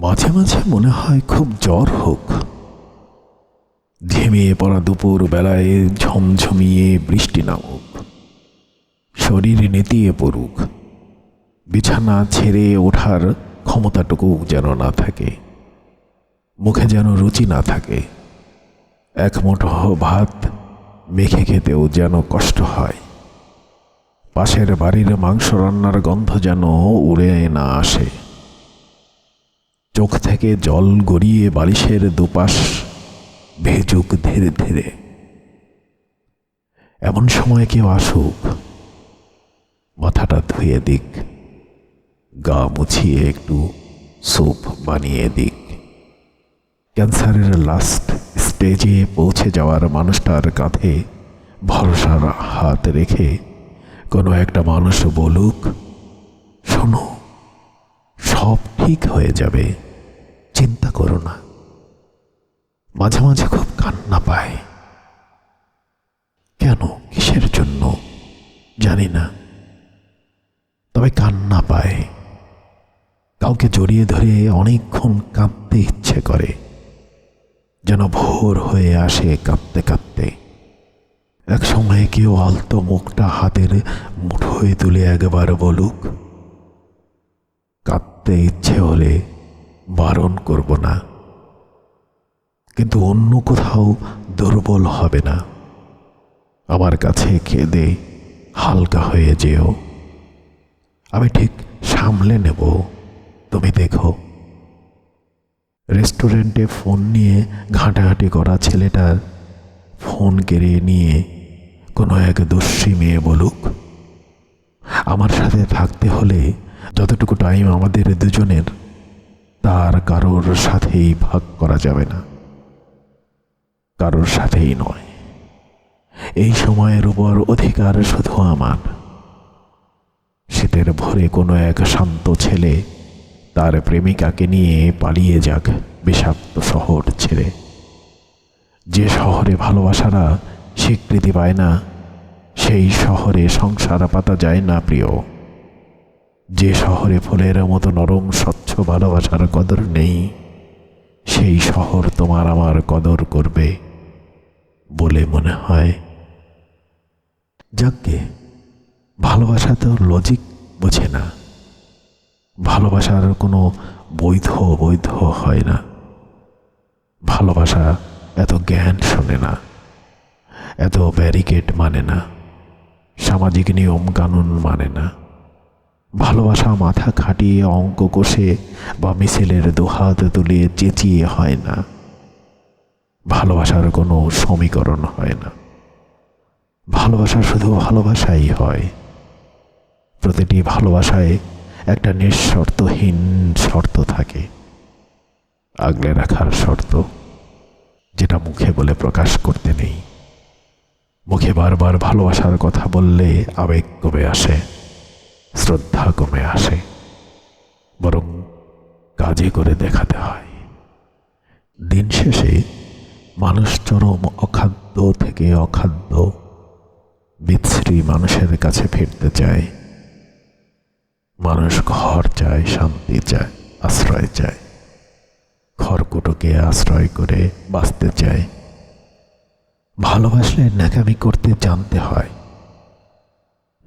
মাঝে মাঝে মনে হয় খুব জ্বর হোক। ঝিমিয়ে পড়া দুপুর বেলায় ঝমঝমিয়ে বৃষ্টি নামুক। শরীর নেতিয়ে পড়ুক। বিছানা ছেড়ে ওঠার ক্ষমতাটুকু যেন না থাকে। মুখে যেন রুচি না থাকে। এক মুঠো ভাত মেখে খেতেও যেন কষ্ট হয়। পাশের বাড়ির মাংস রান্নার গন্ধ যেন উড়ে না আসে। চোখ থেকে জল গড়িয়ে বালিশের দুপাশ ভেজুক ধীরে ধীরে। এমন সময় কেউ আসুক। মাথাটা ধুয়ে দিক। গা মুছিয়ে একটু স্যুপ বানিয়ে দিক। ক্যান্সারের লাস্ট স্টেজে পৌঁছে যাওয়ার মানুষটার কাঁধে ভরসার হাত রেখে কোনো একটা মানুষ বলুক, শোনো, সব ঠিক হয়ে যাবে। চিন্তা করো না। মাঝে মাঝে খুব কান্না পায়। কেন? কিসের জন্য? জানি না। তবে কান্না পায়। কাউকে জড়িয়ে ধরে অনেকক্ষণ কাঁদতে ইচ্ছে করে। যেন ভোর হয়ে আসে কাঁদতে কাঁদতে। এক সময় কেউ আলতো মুখটা হাতের মুঠোয় তুলে একবার বলুক, কাঁদতে ইচ্ছে হলে বারণ করব না। কিন্তু অন্য কোথাও দুর্বল হবে না। আমার কাছে খেদে হালকা হয়ে যেও। আমি ঠিক সামলে নেব। তুমি দেখো। রেস্টুরেন্টে ফোন নিয়ে ঘাঁটাঘাঁটি করা ছেলেটার ফোন কেড়ে নিয়ে কোনো এক দস্যি মেয়ে বলুক, আমার সাথে থাকতে হলে যতটুকু টাইম আমাদের দুজনের তার কারোর সাথেই ভাগ করা যাবে না। কারোর সাথেই নয়। এই সময়ের উপর অধিকার শুধু আমার। শীতের ভোরে কোনো এক শান্ত ছেলে তার প্রেমিকাকে নিয়ে পালিয়ে যাক বিষাক্ত শহর ছেড়ে। যে শহরে ভালোবাসারা স্বীকৃতি পায় না, সেই শহরে সংসার পাতা যায় না প্রিয়। যে শহরে ফুলের মতো নরম স্বচ্ছ ভালোবাসার কদর নেই। সেই শহর তোমার আমার কদর করবে বলে মনে হয়। যাকে ভালোবাসা তো লজিক বোঝে না। ভালোবাসার কোনো বৈধ বৈধ হয় না। ভালোবাসা এত জ্ঞান শোনে না, এত ব্যারিকেড মানে না। সামাজিক নিয়ম কানুন মানে না। ভালোবাসা মাথা খাটিয়ে, অঙ্ক কষে বা মিছিলের দুহাত তুলিয়ে চেঁচিয়ে হয় না। ভালোবাসার কোনো সমীকরণ হয় না। ভালোবাসা শুধু ভালোবাসাই হয়। প্রতিটি ভালোবাসায় একটা নিঃশর্তহীন শর্ত থাকে। আগলে রাখার শর্ত, যেটা মুখে বলে প্রকাশ করতে নেই। মুখে বারবার ভালোবাসার কথা বললে আবেগ কমে আসে। শ্রদ্ধা কমে আসে। বরং কাজে করে দেখাতে হয়। দিন শেষে মানুষ চরম অখাদ্য থেকে অখাদ্য বিচ্ছিরি মানুষের কাছে ফিরতে চায়। মানুষ ঘর চায়, শান্তি চায়, আশ্রয় চায়। খড়কুটোকে আশ্রয় করে বাঁচতে চায়। ভালোবাসলে ন্যাকামি করতে জানতে হয়।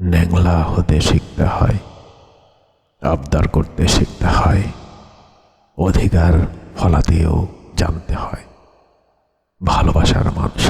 ন্যাংলা হতে শিখতে হয় আবদার করতে শিখতে হয় অধিকার ফলাতেও জানতে হয়। ভালোবাসার মানুষ